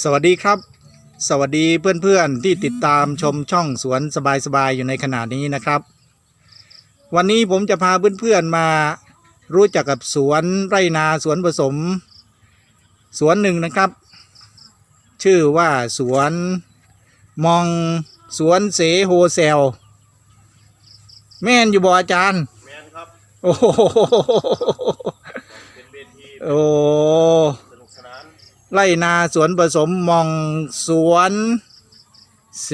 สวัสดีครับ สวัสดีเพื่อนๆที่ติดตามชมช่องสวนสบายๆอยู่ในขณะนี้นะครับ วันนี้ผมจะพาเพื่อนๆมารู้จักกับสวนไร่นาสวนผสม สวนหนึ่งนะครับ ชื่อว่าสวนมองสวนเสโฮเซล แม่นอยู่บ่อาจารย์ แมนครับ โอ้โหเป็นเวที โอ้สนุกสนาน ไร่นาสวนผสมมองสวน เส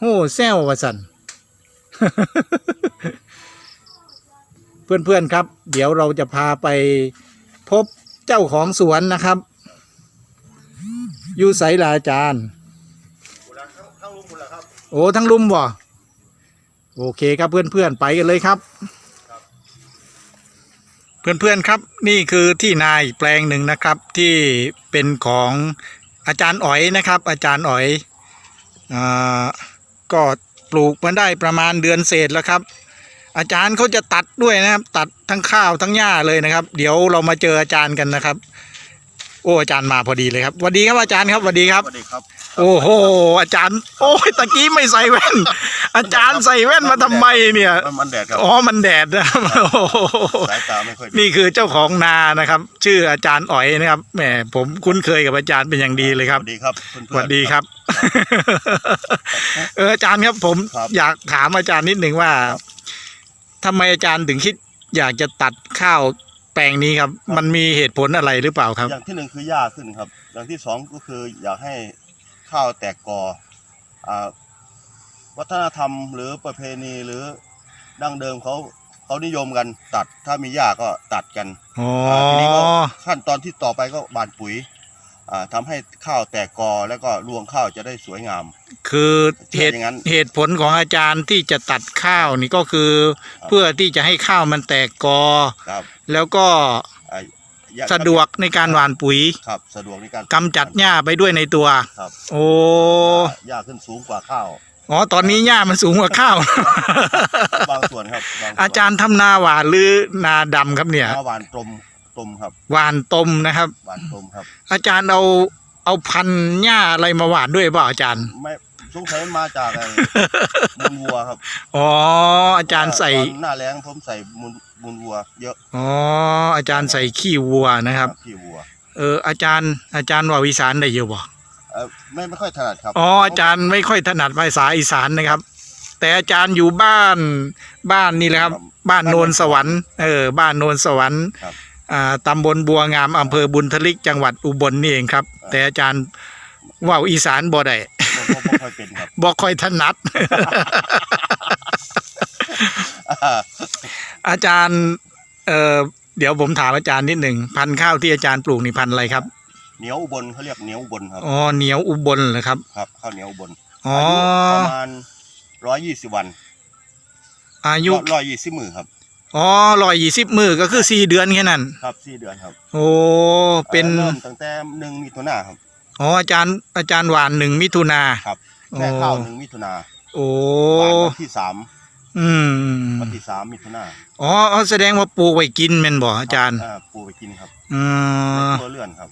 หูแซววสันเพื่อนๆครับ เดี๋ยวเราจะพาไปพบเจ้าของสวนนะครับอยู่ไสลาอาจารย์บุรีทั้งทั้งลุงบุรีครับโอ้ทั้งลุ่มบ่โอเคครับเพื่อนๆไปกันเลยครับครับ เพื่อนๆครับนี่คือที่นาอีกแปลงหนึ่งนะครับที่เป็นของอาจารย์อ๋อยนะครับ อาจารย์อ๋อยอก็ปลูกมาได้ประมาณเดือนเศษแล้วครับ อาจารย์เขาจะตัดด้วยนะครับ ตัดทั้งข้าวทั้งหญ้าเลยนะครับ เดี๋ยวเรามาเจออาจารย์กันนะครับ โอ้อาจารย์มาพอดีเลยครับสวัสดีครับอาจารย์ครับสวัสดีครับสวัสดีครับ โอ้โหอาจารย์ โอ้ยตะกี้ไม่ใส่แว่น อาจารย์ใส่แว่นมาทำไมเนี่ยมันมันแดดครับอ๋อมันแดดนะครับโอ้โหสายตาไม่ค่อยดีนี่คือเจ้าของนานะครับ ชื่ออาจารย์อ๋อยนะครับแหมผมคุ้นเคยกับอาจารย์เป็นอย่างดีเลยครับสวัสดีครับเพื่อนๆสวัสดีครับ เอออาจารย์ครับผมครับ อยากถามอาจารย์นิดหนึ่งว่าทำไมอาจารย์ถึงคิด อยากจะตัดข้าวแปลงนี้ครับ มันมีเหตุผลอะไรหรือเปล่าครับ อย่างที่หนึ่งคือหญ้าขึ้นครับ อย่างที่สองก็คืออยากให้ ข้าวแตกกออ่าวัฒนธรรมหรือประเพณีหรือดั้งเดิมเขาเขานิยมกันตัดถ้ามีหญ้าก็ตัดกันอ๋อาทีนี้ก็ขั้นตอนที่ต่อไปก็บานปุ๋ยอ่าทำให้ข้าวแตกกอแล้วก็รวงข้าวจะได้สวยงาม คือเหเชื่อตุอย่างนั้นเหตุผลของอาจารย์ที่จะตัดข้าวนี่ก็คือครับเพื่อที่จะให้ข้าวมันแตกกอครับแล้วก็อ่าหญ้า สะดวกในการหว่านปุ๋ยครับสะดวกในการกำจัดหญ้าไปด้วยในตัว ครับโอ้หญ้าขึ้นสูงกว่าข้าว อ๋อตอนนี้หญ้ามันสูงกว่าข้าว บางส่วนครับบงส่วนอาจารย์ทำนาหวานหรือนาดำครับเนี่ยหน้าหวานตมตมครับหวานตมนะครับ หวานตมครับ อาจารย์เอาเอาพันธุ์หญ้าอะไรมาหวานด้วยเปล่าอาจารย์ ไม่ สงสัยมาจากไอ้ มูลวัวครับอ๋ออาจารย์ใส่ตอนหน้าแรงผมใส่มูลมูลวัว เยอะอ๋ออาจารย์ใส่ขี้วัวนะครับพี่วัวเอออาจารย์อาจารย์ว่าวิสานได้เยอะบ่เอ่อไม่ไม่ค่อยถนัดครับอ๋ออาจารย์ไม่ค่อยถนัดภาษาอีสานนะครับ แต่อาจารย์อยู่บ้านบ้านนี่แหละครับ บ้านโนนสวรรค์เออบ้านโนนสวรรค์ครับอ่าตำบลบัวงามอำเภอบุญทลิกจังหวัดอุบลนี่เองครับ แต่อาจารย์ว่าวอีสานบ่ได้ ผมผมไม่ค่อยเป็นครับบ่ค่อยถนัดอาจารย์เออเดี๋ยวผมถามอาจารย์นิดหนึ่งพันธุ์ข้าวที่อาจารย์ปลูกนี่พันธุ์อะไรครับเหนียวอุบลเขาเรียกเหนียวอุบลครับอ๋อเหนียวอุบลเหรอครับครับข้าวเหนียวอุบลอ๋ออายุประมาณร้อยยี่สิบวันอายุร้อยยี่สิบมือครับอ๋อร้อยยี่สิบมือก็คือสี่เดือนแค่นั้น ครับสี่เดือนครับโอ้เป็นเริ่มตั้งแต่หนึ่งมิถุนาครับ อ๋ออาจารย์อาจารย์หวานหนึ่งมิถุนาครับโอ้แค่ข้าวหนึ่งมิถุนาโอ้หวานวันที่สามอืมวันที่สามมิถุนาอ๋อเอาแสดงว่าปลูกไว้กินแม่นบ่อาจารย์อ่ปูไปกินครับอืในมครัวเรือนครับ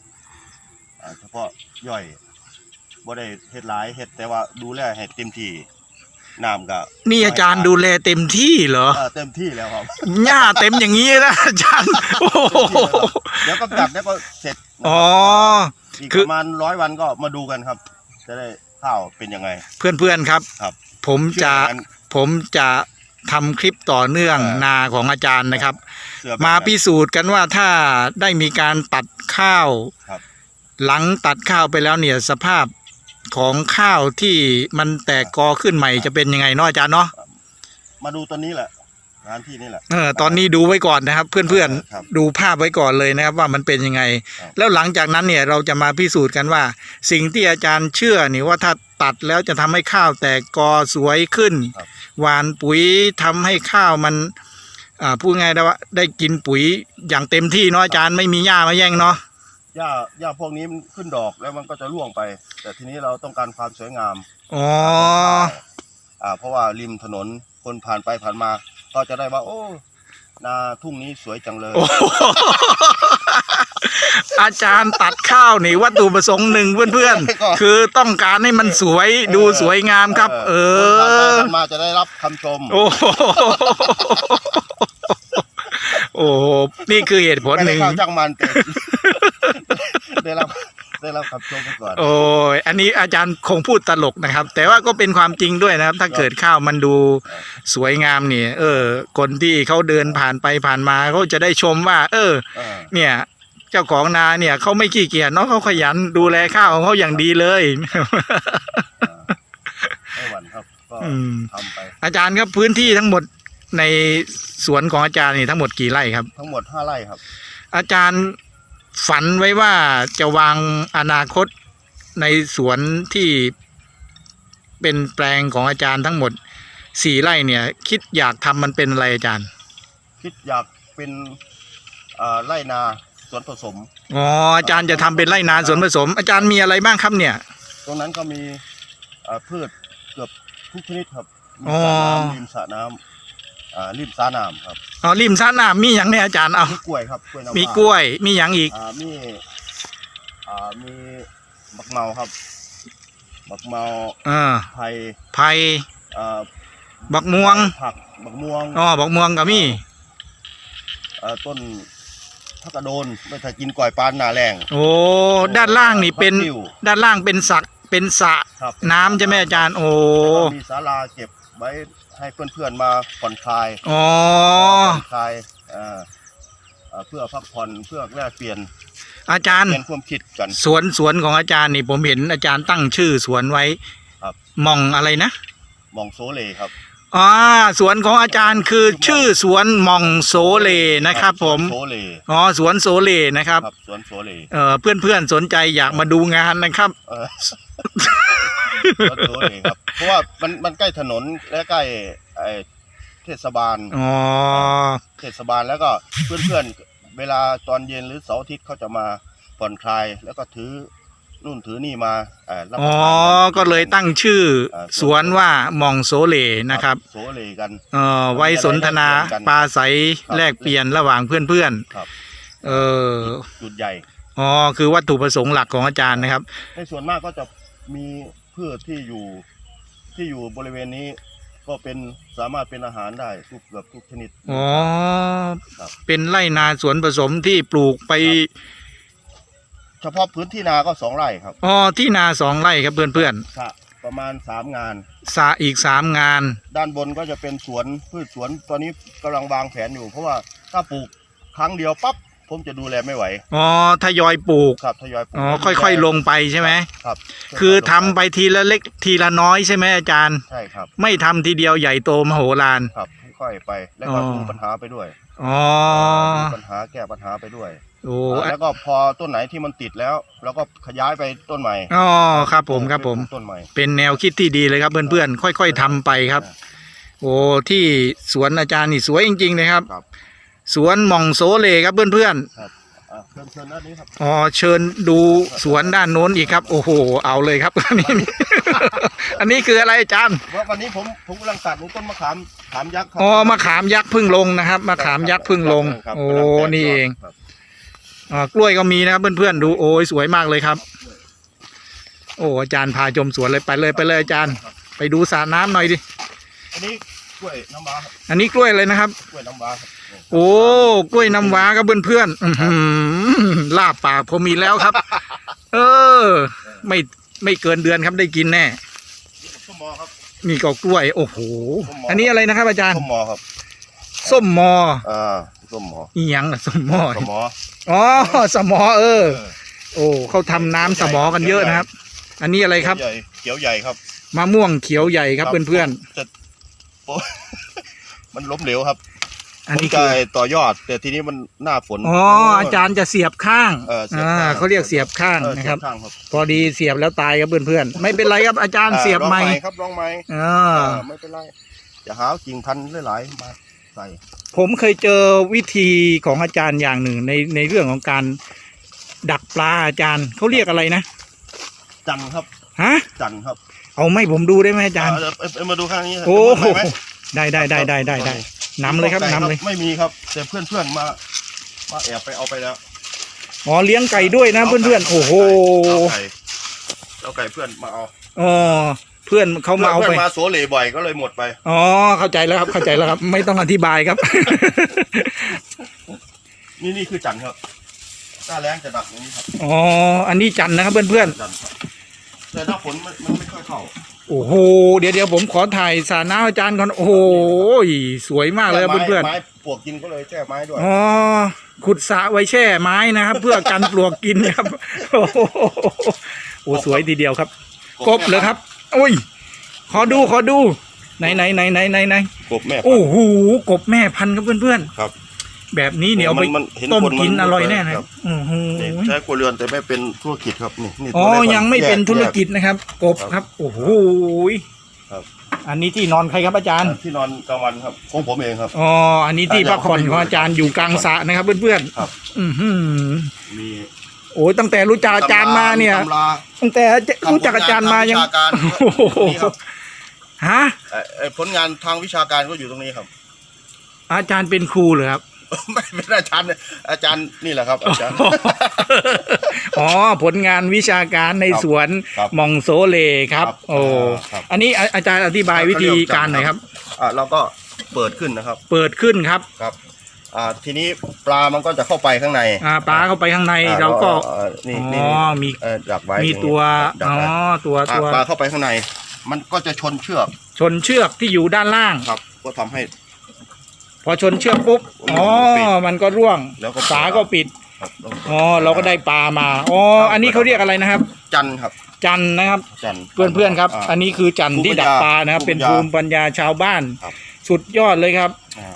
อ่าเฉพาะย่อยบ่ได้เฮ็ดหลายเฮ็ดแต่ว่าดูแลให้เต็มที่น้ำก็นี่อาจารย์ดูแลเต็มที่เหรอเออเต็มที่แล้วครับหญ้าเต็มอย่างนี้นะอาจารย์โอ้โหเดี๋ยวก็จัดแล้วก็เสร็จนะครับอ๋อ อีกคือ ประมาณร้อยวันก็มาดูกันครับ จะได้ข้าวเป็นยังไง เพื่อนๆครับ ครับ ผมจะเชื่ออย่างนั้น ผมจะทำคลิปต่อเนื่องเออ นาของอาจารย์นะครับเสื้อแบบมานั้นพิสูจน์กันว่าถ้าได้มีการตัดข้าว ครับ หลังตัดข้าวไปแล้วเนี่ยสภาพของข้าวที่มันแตกกอขึ้นใหม่จะเป็นยังไงเนาะอาจารย์เนาะมาดูตัวนี้แหละ ร้านที่นี่แหละ เออตอนนี้ดูไว้ก่อนนะครับ เพื่อนครับๆดูภาพไว้ก่อนเลยนะครับ ว่ามันเป็นยังไง ครับแล้วหลังจากนั้นเนี่ยเราจะมาพิสูจน์กันว่า สิ่งที่อาจารย์เชื่อนี่ว่าถ้าตัดแล้วจะทำให้ข้าวแตกกอสวยขึ้น ครับ หวานปุ๋ยทำให้ข้าวมันอ่าพูดง่ายได้ว่าได้กินปุ๋ยอย่างเต็มที่เนาะอาจารย์ไม่มีหญ้ามาแย่งเนาะหญ้าหญ้าพวกนี้มันขึ้นดอกแล้วมันก็จะร่วงไป แต่ทีนี้เราต้องการความสวยงามอ๋อ อ่าเพราะว่าริมถนนคนผ่านไปผ่านมา ก็จะได้ว่า โอ้นาทุ่งนี้สวยจังเลย โอ้โหอาจารย์ตัดข้าวนี่วัตถุประสงค์หนึ่งเพื่อนก็ๆคือต้องการให้มันสวยดูสวยงามครับ เอคนผ่านไปอผ่านมาจะได้รับคำชม โอ้โหโอ้โหนี่คือเหตุผลไม่หได้นึ่ง เข้าจ้างมันแต่ ได้รับ ได้รับคำชมไปก่อน โอ้ยอันนี้อาจารย์คงพูดตลกนะครับ แต่ว่าก็เป็นความจริงด้วยนะครับ ถ้าเกิดข้าวมันดูสวยงามนี่ เออ คนที่เขาเดินผ่านไปผ่านมาเขาจะได้ชมว่า เออ เออ เนี่ย เจ้าของนาเนี่ยเขาไม่ขี้เกียจเนาะเขาขยันดูแลข้าวของเขาอย่างดีเลย ไม่หวั่นครับ ก็อืม ทำไป อาจารย์ครับพื้นที่ทั้งหมดในสวนของอาจารย์นี่ทั้งหมดกี่ไร่ครับ ทั้งหมดห้าไร่ครับ อาจารย์ ฝันไว้ว่าจะวางอนาคตในสวนที่เป็นแปลงของอาจารย์ทั้งหมดสี่ไร่เนี่ย คิดอยากทำมันเป็นอะไรอาจารย์ คิดอยากเป็นเอ่อไร่นาสวนผสม อ๋ออาจารย์จะทำเป็นไร่นาสวนผสม อาจารย์มีอะไรบ้างครับเนี่ย ตรงนั้นก็มีเอ่อพืชเกือบทุกชนิดครับมีอ๋อสระน้ำริมสระน้ำ อ่าริมสระน้ำครับอ๋อริมสระน้ำมีอย่างเนี่ยอาจารย์เอามีกล้วยครับกล้วยน้ำว้ามีกล้วยมีอย่างอีก อ่ามีอ่ามีบักเมาครับบักเมาอ่าไผ่ไผ่อ่าบักม่วงผักบักม่วงอ๋อบักม่วงก็มีเอ่อต้นพักกระโดนไม่ถ้ากินก่อยปานหนาแรงโอ้ด้านล่างนี่เป็น ผักติ้วด้านล่างเป็นสักเป็นสระครับน้ำใช่ไหมอาจารย์ โอ้ แล้วก็มีศาลาเก็บไว้ ให้เพื่อนๆมาผ่อนคลายอ๋อผ่อนคลายเอ่อเอ่อเพื่อพักผ่อนเพื่อแลกเปลี่ยนอาจารย์ เปลี่ยนความคิดกัน สวนสวนของอาจารย์นี่ผมเห็นอาจารย์ตั้งชื่อสวนไว้ครับ หมองอะไรนะมองโซเลครับอ๋อสวนของอาจารย์คือชื่อสวนหมองโซเลนะครับ ผมโซเลอ๋อสวนโซเลนะครับครับสวนโซเลเอ่อเพื่อนเพื่อนๆสนใจอยากมาดูงานนะครับ เออ สวนโซเลครับเพราะว่ามันมันใกล้ถนนและใกล้ไอ้เทศบาลอ๋อเทศบาลแล้วก็เพื่อนๆเวลาตอนเย็นหรือเสาร์อาทิตย์เขาจะมาผ่อนคลายแล้วก็ถือนู่นถือนี่มาเอ่อรับปอ๋อระทานน ก็เลยตั้งชื่อเอ่อสวนว่าหมองโซเลนะครับโซเลกัน เอ่อไว้สนทนาปราศัยครับแลกเปลี่ยนระหว่างเพื่อนครับ ๆเออจุดใหญ่ อ๋อคือวัตถุประสงค์หลักของอาจารย์นะครับ ในส่วนมากก็จะมี พืชที่อยู่ที่อยู่บริเวณนี้ ก็เป็นสามารถเป็นอาหารได้ทุกเกือบทุกชนิด อ๋อ ครับ เป็นไร่นาสวนผสมที่ปลูกไป เฉพาะพื้นที่นาก็สองไร่ครับอ๋อ ที่นาสองไร่ครับเพื่อนสระประมาณสามงาน ๆสาอีกสามงาน ด้านบนก็จะเป็นสวนพืชสวนตอนนี้กำลังวางแผนอยู่ เพราะว่าถ้าปลูกครั้งเดียวปั๊บ ผมจะดูแลไม่ไหว อ๋อทยอยปลูก ครับทยอยปลูกอ๋อค่อยๆลงไปใช่ไหมครับคือทำไปทีละเล็กทีละน้อยใช่ไหมอาจารย์ ใช่ครับ ไม่ทำทีเดียวใหญ่โตมโหฬาร ครับค่อยๆไป แล้วก็อ๋อ ดูปัญหาไปด้วยอ๋อดูปัญหาแก้ปัญหาไปด้วย โอ้แล้วก็พอต้นไหนที่มันติดแล้วเราก็ขยายไปต้นใหม่อ๋อครับผมครับผม ต้นใหม่ เป็นแนวคิดที่ดีเลยครับเพื่อนๆค่อย ๆทำไปครับ โอ้ที่สวนอาจารย์นี่สวยจริงๆเลยครับ ครับ สวนหม่องโซเลครับเพื่อนอะเชิญเชิญด้านนี้ครับๆอ๋อเชิญดูสวนด้านโน้นอีกครับ โอ้โห เอาเลยครับ อันนี้ อันนี้คืออะไรอาจารย์ว่าวันนี้ผมผมกำลังตัดต้นมะขามขามยักษ์ครัอ๋อมะขามยักษ์เพึ่งลงนะครับมะขามยักษ์เพึ่งลง ครับโอ้กำลัแตกนี่เองครับอ๋อกล้วยก็มีนะครับเพื่อนๆดูโอ้ยสวยมากเลยครับ โอ้อาจารย์พาชมสวนเลยไปเลยไปเลยอาจารย์ ไปดูสระน้ำหน่อยดิอันนี้กล้วยน้ำว้าครับอันนี้กล้วยเลยนะครับ กล้วยน้ำว้าครับ โอ้กล้วยน้ำว้าครับเพื่อนๆอื้อหือลาบปากผมมีแล้วครับ เออ ไม่ไม่เกินเดือนครับได้กินแน่ส้มมอครับนี่ก็กล้วย โอ้โหส้มหมออัอันนี้อะไรนะครับ อาจารย์ส้มมอครับส้มมออ่าส้มหมออีหยังล่ะส้มมอส้มหมออ๋อสมอเออเออโอ้เขาทำน้ำสมอกันเยอะนะครับ อันนี้อะไรครับเขียวใหญ่เขียวใหญ่ครับมะม่วงเขียวใหญ่ครับเพื่อนจะโอ้มันล้มเหลวครับๆ อันผมนี้จะคือต่อยอด แต่ทีนี้มันหน้าฝน อ๋ออาจารย์จะเสียบข้างเออเสียบข้างอ่าเขาเรียกเสียบข้างเออนะครับ เสียข้างครับพอดีเสียบแล้วตายครับเพื่อนๆไม่เป็นไรครับอาจารย์อ่าเสียบลองใหม่ครับลองไหมอ่าอ่าไม่เป็นไรจะหากิ่งพันธุ์หลายๆมาใส่ผมเคยเจอวิธีของอาจารย์อย่างหนึ่งในในเรื่องของการดักปลาอาจารย์เขาเรียกอะไรนะจันครับฮะจันครับเอาไม่ผมดูได้ไหมอาจารย์เเเเอามาดูข้างนี้โอ้จะหมดไหมได้ได้ได้ได้ได้ได้ นำเลยครับนำเลยไม่มีครับ แต่เพื่อนเพื่อนๆมามาแอบไปเอาไปแล้วอ๋อเลี้ยงไก่ด้วยนะเพื่อนๆโอ้โหเอาไก่เอาไก่เพื่อนมาเอาอ๋อเพื่อนเขามาเอาเพื่ไปอนมาโสเลบ่อยก็เลยหมดไปอ๋อเข้าใจแล้วครับเข้าใจแล้วครับ ไม่ต้องอธิบายครับ นี่นี่คือจันทร์ครับหน้าแรงจะดักอย่างนี้ครับอ๋ออันนี้จันทร์นะครับเพื่อนจันทร์ครับแต่ถ้าฝนมันมันไม่ค่อยเข้าๆ โอ้โห เดี๋ยวเดี๋ยวผมขอถ่ายสาน้ำอาจารย์ก่อนโอ้โหสวยมากเลยครับไม้เพื่อนๆไม้ปลวกกินก็เลยแช่ไม้ด้วยอ๋อขุดสระไว้แช่ไม้นะครับ เพื่อกันปลวกกินครับ โอ้โหโอ้สวยทีเดียวครับ กบเหรอครับอุ้ย ขอดูขอดูไหนไหนไหนไหนไหนไหนกบแม่โอ้โหกบแม่พันธุ์ครับเพื่อนครับๆ แบบนี้เนี่ยเอาไปมันเห็นต้มคนมันกินอร่อยแน่นะครับ โอ้โหนี่ใช้ครัวเรือนแต่ไม่เป็นธุรกิจครับนี่นี่อ๋อ ตัวเล็กยังไม่เป็นแยธุรกิจนะครับ กบครับ โอ้โหครับอันนี้ที่นอนใครครับอาจารย์ ที่นอนกลางวันครับของผมเองครับ อ๋อ อันนี้ที่พักผ่อนของอาจารย์อยู่กลางสระนะครับเพื่อนครับ ๆอือหือมีโอ้ยตั้งแต่รู้จักอาจารย์มาเนี่ย ตำรา ตั้งแต่รู้จักอาจารย์มายังทวิชาการ โอ้โหนี่ครับฮะ เอ่อเอ่อผลงานทางวิชาการก็อยู่ตรงนี้ครับ อาจารย์เป็นครูเหรอครับ ไม่เป็นอาจารย์เนี่ยอาจารย์นี่แหละครับ อาจารย์ อ๋อผลงานวิชาการในครับสวนครับมองโซเลครับ ครับโอ้ครับ อันนี้อาอาจารย์อธิบายวิธีการหน่อยครับ อะเราก็เปิดขึ้นนะครับเปิดขึ้นครับครับ อ่าทีนี้ปลามันก็จะเข้าไปข้างในอ่าปลาเข้าไปข้างในอ่เราก็เอ่อนี่อ๋นี่อมีเอ่อดักไว้มีตัวดักอ๋อไว้ตัวอะตัวปลาเข้าไปข้างใน มันก็จะชนเชือกชนเชือกที่อยู่ด้านล่าง ครับ ก็ทำให้ พอชนเชือกปุ๊บอ๋อปิดมันก็ร่วงแล้วก็ ฝาก็ปิดครับต้องอ๋อเราก็ได้ปลามาอ๋ออันนี้เขาเรียกอะไรนะครับ จันทร์ครับ จันทร์นะครับ จันทร์ เพื่อนๆครับาอันนี้คือจันทร์ที่ดักปลานะครับภูเป็นมิปัญญาภูมิปัญญาชาวบ้าน ครับ สุดยอดเลยครับ อ่า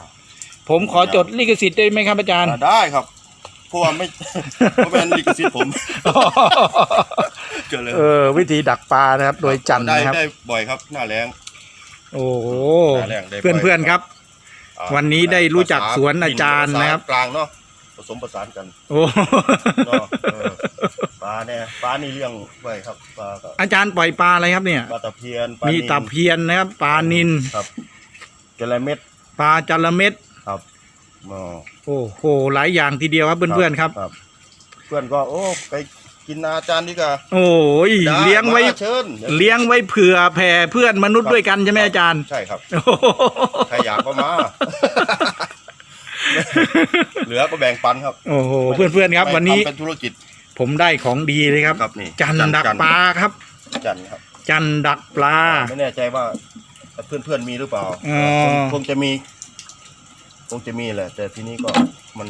ผมขอจดลิขสิทธิ์ได้ไหมครับอาจารย์ อ่าได้ครับเพราะว่าไม่ เพราะเป็นลิขสิทธิ์ผมเจอเลยเออวิธีดักปลานะครับ โดยจันทร์ได้นะครับ ได้บ่อยครับหน้าแรง โอ้โหหน้าแรงได้บ่ยเพื่อนๆครับอ่า วันนี้ได้รู้จักสวนอาจารย์นะครับภาษากลางเนาะผสมผสานกันโอ้เนาะเออปลาเนี่ยปลานี่เลี้ยงไว้ครับปลาก็อาจารย์ปล่อยปลาอะไรครับเนี่ย ปลาตะเพียนปลามีนิลตะเพียนนะครับปลานินครับจระเม็ดปลาจระเม็ดครับอ๋อโอ้โหหลายอย่างทีเดียวครับเพื่อนๆครับครับเพื่อนก็โอ้ไป กินอาจารย์ดีกว่าโอ้ยได้เลี้ยงไว้ มาเชิญเลี้ยงไว้เผื่อแผ่เพื่อนมนุษย์ด้วยกันใช่ไหมอาจารย์ใช่ครับ โอ้โหใครอยากก็มา เหลือก็แบ่งปันครับโอ้โหเพื่อนๆครับ ไม่วันนี้ทำเป็นธุรกิจ ผมได้ของดีเลยครับ ครับนี่จันดักปลาครับ จันทร์ครับ จันดักปลา ไม่แน่ใจว่าเพื่อนเพื่อนๆมีหรือเปล่าอ๋อ คงคงจะมี คงจะมีแหละ แต่ทีนี้ก็มัน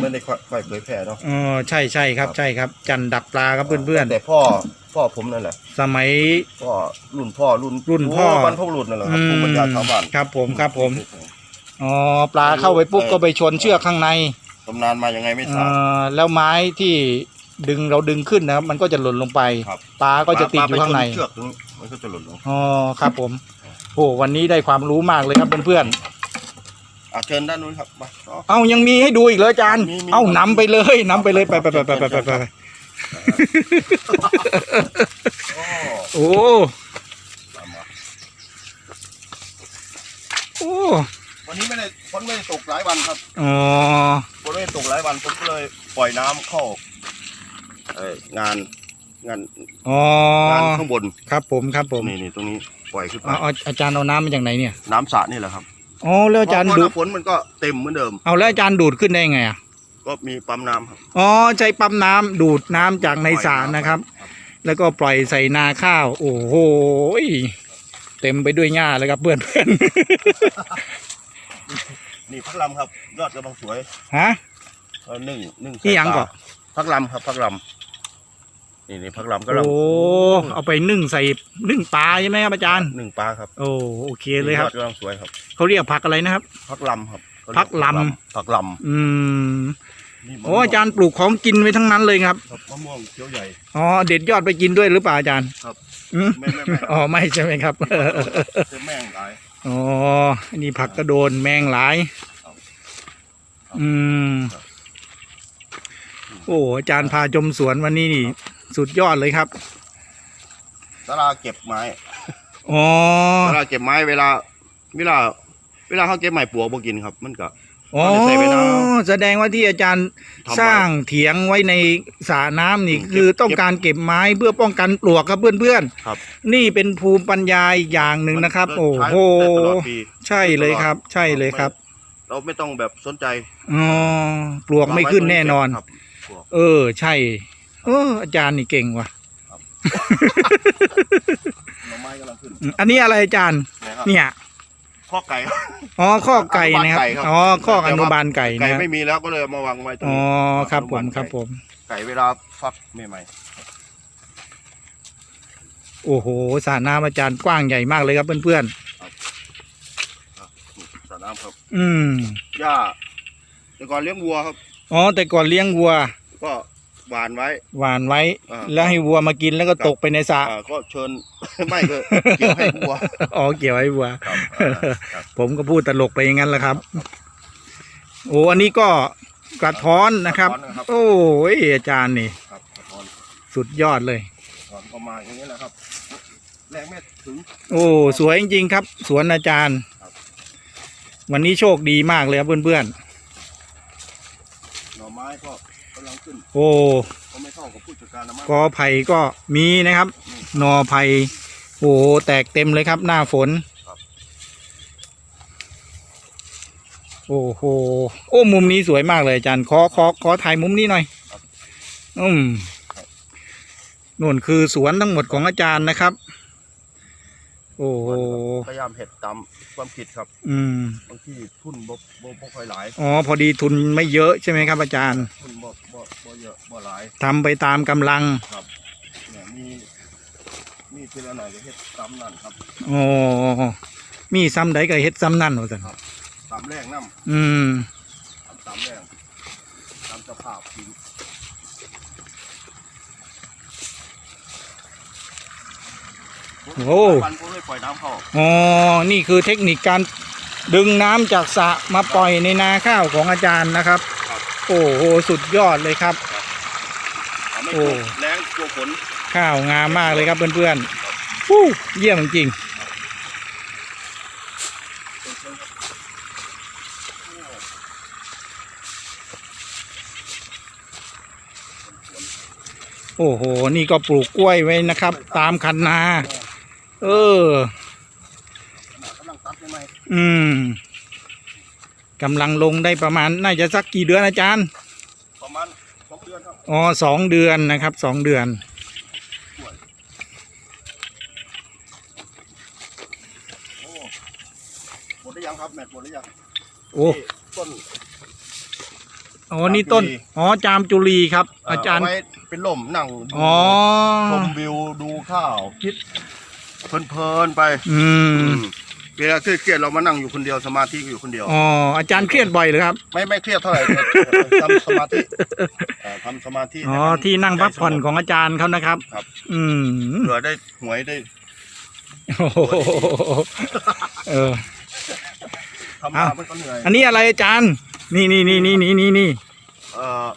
ไม่ได้ค่อยค่อยเผยแพร่เนาะอ๋อใช่ใช่ครับ ใช่ครับ จันดักปลาครับเพื่อนแต่พ่อพ่อผมนั่นแหละๆสมัยพ่อรุ่นพ่อรุ่นรุ่นพ่อโบรรพบุรุษนั่นแหละครับอืภูมิปัญญาชาวบ้านครับ ผมครับผมอ๋อปลาเข้าไปปุ๊บก็ไปชนเชือกข้างในตำนานมายังไงไม่ทเอ่ราบอแล้วไม้ที่ดึงเราดึงขึ้นนะครับ มันก็จะหล่นลงไปครับปลาก็จะติดอยู่ข้างในปลไปชเชือกตรงนี้มันก็จะหล่นลงอ๋อครับผมโอ้วันนี้ได้ความรู้มากเลยครับเพื่อน อะเชิญด้านนู้นครับมาอ๋อๆเอายังมีให้ดูอีกเหรออาจารย์ มีมี เอานำไปเลยนำไปเลยไปไปไปไปไปไปไปโอ้โอ้ตามมาโอ้วันนี้ไม่ได้ฝนไม่ได้ตกหลายวันครับอ๋อฝนไม่ได้ตกหลายวันผมก็เลยปล่อยน้ำเข้าเอ่องานงานอ๋องานข้างบนครับผมครับผมนี่นี่ตรงนี้ปล่อยขึ้นไปเอาเอาอาจารย์เอาน้ำมาจากไหนเนี่ย น้ำสระนี่แหละครับ อ๋อแล้วอาจารย์พอดูหดน้าฝนมันก็เต็มเหมือนเดิม เอาแล้วอาจารย์ดูดขึ้นได้ไงอะก็มีปั๊มน้ำครับอ๋อใช้ปั๊มน้ำดูดน้ำจากในสระนะครับ แล้วก็ปล่อยใส่นาข้าว โอ้โหยเต็มไปด้วยหญ้าเลยครับเพื่อนเพื่อนนี่พักลำครับ ยอดกำลังสวยฮะ เออหนึ่งหนึ่งนี่ยังก่อน พักลำครับพักลำ นี่นี่พักลำกำลังโอ้เอาไปนึ่งใส่นึ่งปลาใช่ไหมครับอาจารย์หนึ่งปลาครับโอ้โอเคเลยครับยอดกำลังสวยครับเขาเรียกผักอะไรนะครับ พักลำครับเขาเรียพักลำพักลอืมำนี่มะม่วงโอ้อาจารย์ปลูกของกินไว้ทั้งนั้นเลยครับครับมะม่วงเขียวใหญ่อ๋อเด็ดยอดไปกินด้วยหรือเปล่าอาจารย์ครับอืมไม่ไม่ไม่อ๋อไม่ใช่ไหมครับจะแม่งหลายอ๋ออันนี้ผักกระโดนแมงหลายครับอืมครับโอ้อาจารย์พาชมสวนวันนี้นี่ สุดยอดเลยครับสาราเก็บไม้อ๋อสาราเก็บไม้เวลา เวลา เวลาเขาเก็บไม้ปลวกบ่กินครับ มันก็อ๋อก็เลยใส่ไปน้แสดงว่าที่อาจารย์ทำไว้สร้างเถียงไว้ในสระน้ำนี่อืมคือเก็บต้องการเก็บไม้เพื่อป้องกันปลวกครับเพื่อนครับๆนี่เป็นภูมิปัญญาอีกอย่างหนึ่งนะครับมันโอ้ใช้โหได้ตลอดปีใช่เลยครับ ใช่เลยครับ เราไม่ต้องแบบสนใจอ๋อปลวกไม่ขึ้นแน่นอนครับปลวกเออ ใช่ เอออาจารย์นี่เก่งว่ะ หน่อไม้กำลังขึ้นอืมอันนี้อะไรอาจารย์ นะครับเนี่ย ข้อไก่อ๋อข้อไก่นะครับ อนุบาลไก่ครับ อ๋อข้ออนุบาลไก่ไก่นะครับไม่มีแล้วก็เลยเอามาวางไว้ตรงอ๋อนี้ครับผมอนุาลครับผม ไก่เวลาฟักใหม่โอ้โหสระน้ำอาจารย์กว้างใหญ่มากเลยครับเพื่อนๆอะสระน้ำครับๆอืม หญ้าแต่ก่อนเลี้ยงวัวครับ อ๋อแต่ก่อนเลี้ยงวัว ก็ หวานไว้ หวานไว้ อ่า แล้วให้วัวมากินแล้วก็ตกไปในสระอ่าก็เชิญ ไม่ก็เกี่ยวให้วัวอ๋อเกี่ยวไว้วัว ครับอ่าครับผมก็พูดตลกไปอย่างนั้นแหละครับ โอ้อันนี้ก็กระท้อนนะครับกระท้อนนะครับโอ้ยอาจารย์นี่ ครับกระท้อนสุดยอดเลยถอนก็มาอย่างนี้แหละครับแรงไม่ถึง โอ้สวยจริงๆครับ สวนอาจารย์ ครับ วันนี้โชคดีมากเลยครับเพื่อนหน่อไม้ก็กำลัง ขึ้นๆโอ้ก็ไม่เท่ากับผู้จัดการนะมั้งกอไผ่ก็มีนะครับหนอไผ่โอ้โหแตกเต็มเลยครับ หน้าฝนครับโอ้โหโอ้มุมนี้สวยมากเลยอาจารย์ขอขอขอถ่ายมุมนี้หน่อย อืมนู่นคือสวนทั้งหมดของอาจารย์นะครับ โอ้โหพยายามเห็ดตามความคิดครับ อืมบางที่ทุนบ่บ่บ่ค่อยหลายอ๋อพอดีทุนไม่เยอะใช่ไหมครับอาจารย์ ทุนบ่บ่บ่เยอะบ่หลายทำไปตามกำลังเนี่ยมีมีทีละหน่อยก็เฮ็ดตามนั่นครับอ๋อมีซ้ำใดก็เฮ็ดซ้ำนั่นว่าซั่นตามแรงน้อืมำทำตามแรงตามสภาพดิ โอ้มันก็ไม่ปล่อยน้ำเข้าอ๋อนี่คือเทคนิคการดึงน้ำจากสระมาปล่อยในนาข้าวของอาจารย์นะครับครับโอ้โหสุดยอดเลยครับทำให้โอ้แรงกลัวฝนข้าวงามมากเลยครับเพื่อนๆฟู้เยี่ยมจริงโอ้โห นี่ก็ปลูกกล้วยไว้นะครับ ตามคันนา เออกำลังตัดใหม่อืมกำลังลงได้ประมาณน่าจะสักกี่เดือนอาจารย์ๆประมาณสองเดือนครับ อ๋อสองเดือนนะครับสองเดือน โอ้หมดหรือยังครับแมทหมดหรือยังโอ้นี่ต้น อ๋อนี่ต้นอ๋อจามจุลีครับ อาจารย์ เไว้เป็นล่มนั่งดูอ๋อ ชมวิวดูข้าวคิด เพลินๆไปอืมอืมเวลาเครียดๆเรามานั่งอยู่คนเดียวสมาธิอยู่คนเดียว อ๋ออาจารย์เครียดบ่อยเลยครับ ไม่ไม่เครียดเท่าไหร่แต่ทำสมาธิเอ่อทำสมาธิอ๋อให้มัที่นั่งพักผ่อนใจสของอาจารย์เขานะครับ ครับอืมเผื่อได้หวยได้โอ้โหเออ ทำเอ้ามามันก็เหนื่อยอันนี้อะไรอาจารย์ นี่นี่นี่นี่นี่นี่นี่เอ่อ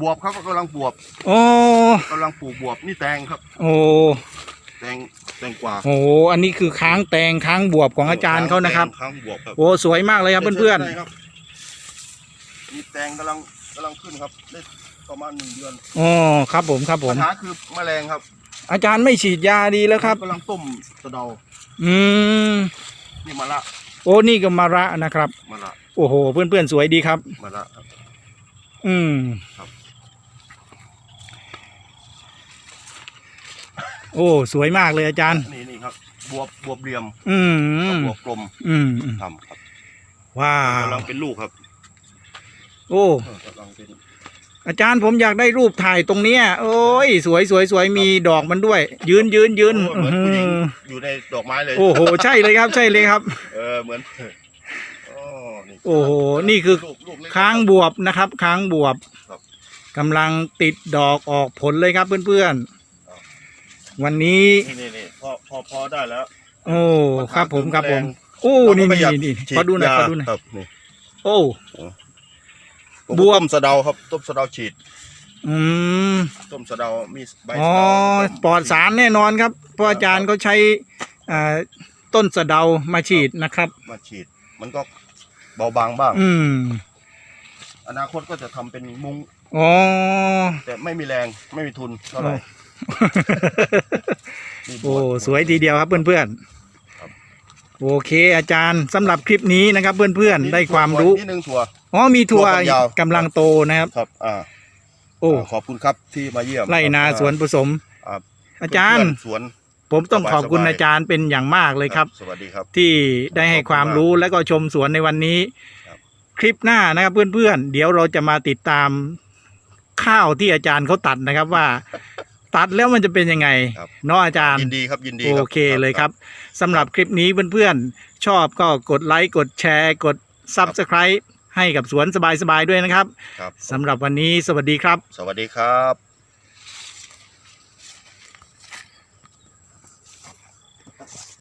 บวบครับกำลังบวบโอ้กำลังปลูกบวบนี่แตงครับ โอ้แต งแตงกวาโหอันนี้คือค้างแตงค้างบวบของอาจารย์เขานะครับค้างบวบครับโอ้สวยมากเลยครับเพื่อนใช่ครับนี่แตงกำลังกำลังขึ้นครับได้ประมาณหนึ่งเดือนๆอ๋อครับผมครับผปัม ญหาคือแมลงครับอาจารย์ไม่ฉีดยาดีแล้วครับ กำลังต้มสะเดาอืมนี่มาละโอ้นี่ก็มาระนะครับมาละโอ้โห เพื่อนๆสวยดีครับมาละครับ อืมครับ โอ้สวยมากเลยอาจารย์ นี่นี่ครับบวบบวบเหลี่ยมอืมกับบวบกลมอืมอืมทำครับว้ากำลัวงเป็นลูกครับโอ้เออกำลังเป็นอาจารย์ผมอยากได้รูปถ่ายตรงเนี้ยโอ้ยสวยสวยสวยมีดอกมันด้วย ยืนยืนยืนโอ้เหมือนผู้หญิงอื้ออยู่ในดอกไม้เลยหือโอ้โหใช่เลยครับ ใช่เลยครับ เออเหมือนโอ้นี่โอ้โหนี่คือ ลูกลูกเล็ก ค้างบวบนะครับ ค้างบวบครับ กำลังติดดอกออกผลเลยครับเพื่อนครับๆ วันนี้ นี่นี่นี่พอพอพอได้แล้ว โอ้ครับผมครับผมโอ้เราก็นี่ประหยันี่นี่ฉีขอดูหน่อยาขอดูหน่อยครับนี่โอ้บบววบบต้มสะเดาครับต้มสะเดาฉีด อืมต้มสะเดามีใบอ๋อสะเดาปลอดสารแน่นอนครับเพราะอาจารย์เขาใช้อ่าต้นสะเดามาฉีดนะครับ มาฉีด มันก็เบาบางบ้าง อืมอนาคตก็จะทำเป็นมุ้ง อ๋อ แต่ไม่มีแรงไม่มีทุนเท่าไหร่นี่ โอ้บวชสวยทีเดียวครับเพื่อนครับๆโอเค อาจารย์สำหรับคลิปนี้นะครับ เพื่อนๆได้ความรู้นิดนึงถั่วอ๋อมีถั่วถั่วฝักยาวกำลังโตนะครับครับอ่าโอ้ขอบคุณครับที่มาเยี่ยมไรนาสวนผสมครับอาจารย์เพื่อนๆสวนผมต้องขอบคุณสบายๆอาจารย์เป็นอย่างมากเลยครับ สวัสดีครับ ที่ได้ให้ความรู้แล้วก็ชมสวนในวันนี้ครับคลิปหน้านะครับเพื่อนๆ เดี๋ยวเราจะมาติดตามข้าวที่อาจารย์เขาตัดนะครับว่า ตัดแล้วมันจะเป็นยังไงครับ เนาะอาจารย์ ยินดีครับยินดีโอเคเลยครับสำหรับคลิปนี้เพื่อนๆ ชอบก็กดไลค์ กดแชร์ กด Subscribe ให้กับสวนสบายๆด้วยนะครับครับ สำหรับวันนี้สวัสดีครับ สวัสดีครับ